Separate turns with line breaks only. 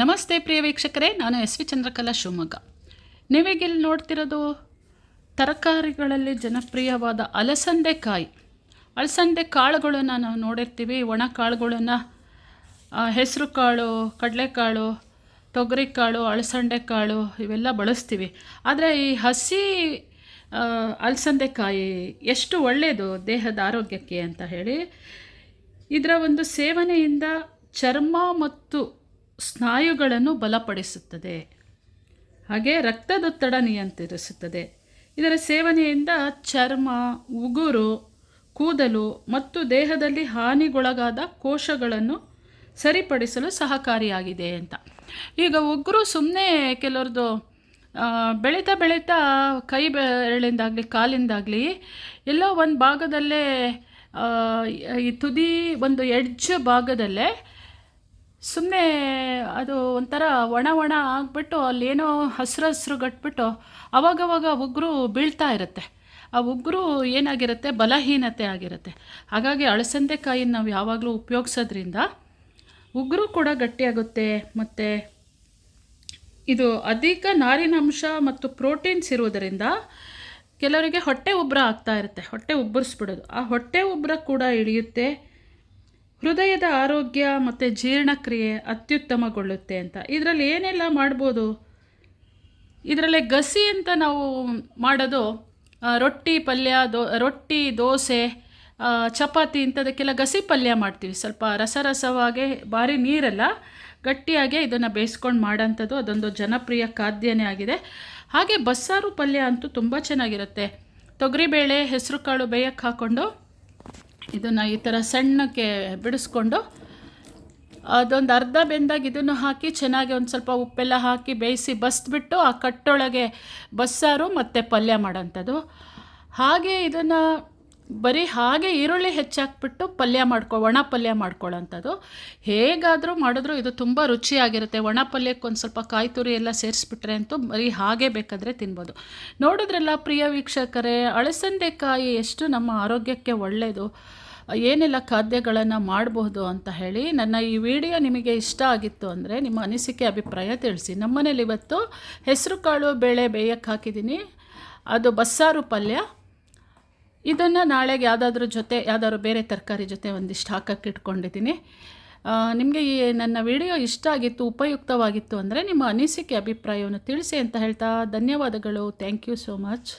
ನಮಸ್ತೆ ಪ್ರಿಯ ವೀಕ್ಷಕರೇ, ನಾನು ಎಸ್ ವಿ ಚಂದ್ರಕಲಾ ಶಿವಮೊಗ್ಗ. ನೀವೀಗಿಲ್ಲಿ ನೋಡ್ತಿರೋದು ತರಕಾರಿಗಳಲ್ಲಿ ಜನಪ್ರಿಯವಾದ ಅಲಸಂದೆಕಾಯಿ ಅಲಸಂದೆ ಕಾಳುಗಳನ್ನು ನಾವು ನೋಡಿರ್ತೀವಿ, ಒಣ ಕಾಳುಗಳನ್ನು ಹೆಸರು ಕಾಳು ಕಡಲೆಕಾಳು ತೊಗರಿಕಾಳು ಅಳಸಂದೆ ಕಾಳು ಇವೆಲ್ಲ ಬಳಸ್ತೀವಿ. ಆದರೆ ಈ ಹಸಿ ಅಲಸಂದೆಕಾಯಿ ಎಷ್ಟು ಒಳ್ಳೆಯದು ದೇಹದ ಆರೋಗ್ಯಕ್ಕೆ ಅಂತ ಹೇಳಿ, ಇದರ ಒಂದು ಸೇವನೆಯಿಂದ ಚರ್ಮ ಮತ್ತು ಸ್ನಾಯುಗಳನ್ನು ಬಲಪಡಿಸುತ್ತದೆ. ಹಾಗೆ ರಕ್ತದೊತ್ತಡ ನಿಯಂತ್ರಿಸುತ್ತದೆ. ಇದರ ಸೇವನೆಯಿಂದ ಚರ್ಮ, ಉಗುರು, ಕೂದಲು ಮತ್ತು ದೇಹದಲ್ಲಿ ಹಾನಿಗೊಳಗಾದ ಕೋಶಗಳನ್ನು ಸರಿಪಡಿಸಲು ಸಹಕಾರಿಯಾಗಿದೆ ಅಂತ. ಈಗ ಉಗುರು ಸುಮ್ಮನೆ ಕೆಲವ್ರದ್ದು ಬೆಳೀತಾ ಬೆಳೀತಾ ಕೈ ಬೆರಳಿಂದಾಗಲಿ, ಕಾಲಿಂದಾಗಲಿ ಎಲ್ಲೋ ಒಂದು ಭಾಗದಲ್ಲೇ ಈ ತುದಿ ಒಂದು ಎಡ್ಜ್ ಭಾಗದಲ್ಲೇ ಸುಮ್ಮನೆ ಅದು ಒಂಥರ ಒಣ ಒಣ ಆಗಿಬಿಟ್ಟು ಅಲ್ಲೇನೋ ಹಸಿರು ಹಸ್ರು ಗಟ್ಬಿಟ್ಟು ಅವಾಗವಾಗ ಉಗುರು ಬೀಳ್ತಾ ಇರುತ್ತೆ. ಆ ಉಗುರು ಏನಾಗಿರುತ್ತೆ? ಬಲಹೀನತೆ ಆಗಿರುತ್ತೆ. ಹಾಗಾಗಿ ಅಳಸಂದೆಕಾಯಿನ ನಾವು ಯಾವಾಗಲೂ ಉಪಯೋಗಿಸೋದ್ರಿಂದ ಉಗುರು ಕೂಡ ಗಟ್ಟಿಯಾಗುತ್ತೆ. ಮತ್ತು ಇದು ಅಧಿಕ ನಾರಿನಾಂಶ ಮತ್ತು ಪ್ರೋಟೀನ್ಸ್ ಇರುವುದರಿಂದ ಕೆಲವರಿಗೆ ಹೊಟ್ಟೆ ಉಬ್ಬರ ಆಗ್ತಾ ಇರುತ್ತೆ. ಹೊಟ್ಟೆ ಉಬ್ಬರಿಸ್ಬಿಡೋದು ಆ ಹೊಟ್ಟೆ ಉಬ್ಬರ ಕೂಡ ಇಳಿಯುತ್ತೆ. ಹೃದಯದ ಆರೋಗ್ಯ ಮತ್ತು ಜೀರ್ಣಕ್ರಿಯೆ ಅತ್ಯುತ್ತಮಗೊಳ್ಳುತ್ತೆ ಅಂತ. ಇದರಲ್ಲಿ ಏನೆಲ್ಲ ಮಾಡ್ಬೋದು? ಇದರಲ್ಲೇ ಗಸಿ ಅಂತ ನಾವು ಮಾಡೋದು ರೊಟ್ಟಿ ಪಲ್ಯ, ದೋ, ರೊಟ್ಟಿ, ದೋಸೆ ಚಪಾತಿ ಇಂಥದಕ್ಕೆಲ್ಲ ಗಸಿ ಪಲ್ಯ ಮಾಡ್ತೀವಿ. ಸ್ವಲ್ಪ ರಸರಸವಾಗಿ ಭಾರಿ ನೀರಲ್ಲ, ಗಟ್ಟಿಯಾಗೆ ಇದನ್ನು ಬೇಯಿಸ್ಕೊಂಡು ಮಾಡೋಂಥದ್ದು ಅದೊಂದು ಜನಪ್ರಿಯ ಖಾದ್ಯನೇ ಆಗಿದೆ. ಹಾಗೆ ಬಸ್ಸಾರು ಪಲ್ಯ ಅಂತೂ ತುಂಬ ಚೆನ್ನಾಗಿರುತ್ತೆ. ತೊಗರಿಬೇಳೆ ಹೆಸರು ಕಾಳು ಬೇಯಕ್ಕೆ ಹಾಕ್ಕೊಂಡು ಇದನ್ನು ಈ ಥರ ಸಣ್ಣಕ್ಕೆ ಬಿಡಿಸ್ಕೊಂಡು ಅದೊಂದು ಅರ್ಧ ಬೆಂದಾಗ ಇದನ್ನು ಹಾಕಿ ಚೆನ್ನಾಗಿ ಒಂದು ಸ್ವಲ್ಪ ಉಪ್ಪೆಲ್ಲ ಹಾಕಿ ಬೇಯಿಸಿ ಬಸ್ಬಿಟ್ಟು ಆ ಕಟ್ಟೊಳಗೆ ಬಸ್ಸಾರು ಮತ್ತು ಪಲ್ಯ ಮಾಡೋಂಥದ್ದು. ಹಾಗೆ ಇದನ್ನು ಬರೀ ಹಾಗೆ ಈರುಳ್ಳಿ ಹೆಚ್ಚಾಕ್ಬಿಟ್ಟು ಪಲ್ಯ ಮಾಡ್ಕೊ, ಒಣ ಪಲ್ಯ ಮಾಡ್ಕೊಳ್ಳೋಂಥದ್ದು. ಹೇಗಾದರೂ ಮಾಡಿದ್ರು ಇದು ತುಂಬ ರುಚಿಯಾಗಿರುತ್ತೆ. ಒಣ ಪಲ್ಯಕ್ಕೆ ಒಂದು ಸ್ವಲ್ಪ ಕಾಯಿ ತುರಿ ಎಲ್ಲ ಸೇರಿಸ್ಬಿಟ್ರೆ ಅಂತೂ ಬರೀ ಹಾಗೆ ಬೇಕಾದರೆ ತಿನ್ಬೋದು. ನೋಡಿದ್ರಲ್ಲ ಪ್ರಿಯ ವೀಕ್ಷಕರೇ ಅಳಸಂದೆಕಾಯಿ ಎಷ್ಟು ನಮ್ಮ ಆರೋಗ್ಯಕ್ಕೆ ಒಳ್ಳೆಯದು ಏನೆಲ್ಲ ಖಾದ್ಯಗಳನ್ನು ಮಾಡಬಹುದು ಅಂತ ಹೇಳಿ ನನ್ನ ಈ ವಿಡಿಯೋ ನಿಮಗೆ ಇಷ್ಟ ಆಗಿತ್ತು ಅಂದರೆ ನಿಮ್ಮ ಅನಿಸಿಕೆ ಅಭಿಪ್ರಾಯ ತಿಳಿಸಿ. ನಮ್ಮನೇಲಿ ಇವತ್ತು ಹೆಸರುಕಾಳು ಬೇಳೆ ಬೇಯಕ್ಕೆ ಹಾಕಿದ್ದೀನಿ. ಅದು ಬಸ್ಸಾರು ಪಲ್ಯ ಇದನ್ನು ನಾಳೆಗೆ ಯಾವುದಾದ್ರೂ ಜೊತೆ, ಯಾವುದಾದ್ರು ಬೇರೆ ತರಕಾರಿ ಜೊತೆ ಒಂದಿಷ್ಟು ಹಾಕಕ್ಕೆ ಇಟ್ಕೊಂಡಿದ್ದೀನಿ. ನಿಮಗೆ ಈ ನನ್ನ ವಿಡಿಯೋ ಇಷ್ಟ ಆಗಿತ್ತು, ಉಪಯುಕ್ತವಾಗಿತ್ತು ಅಂದರೆ ನಿಮ್ಮ ಅನಿಸಿಕೆ, ಅಭಿಪ್ರಾಯವನ್ನು ತಿಳಿಸಿ ಅಂತ ಹೇಳ್ತಾ ಧನ್ಯವಾದಗಳು. Thank you so much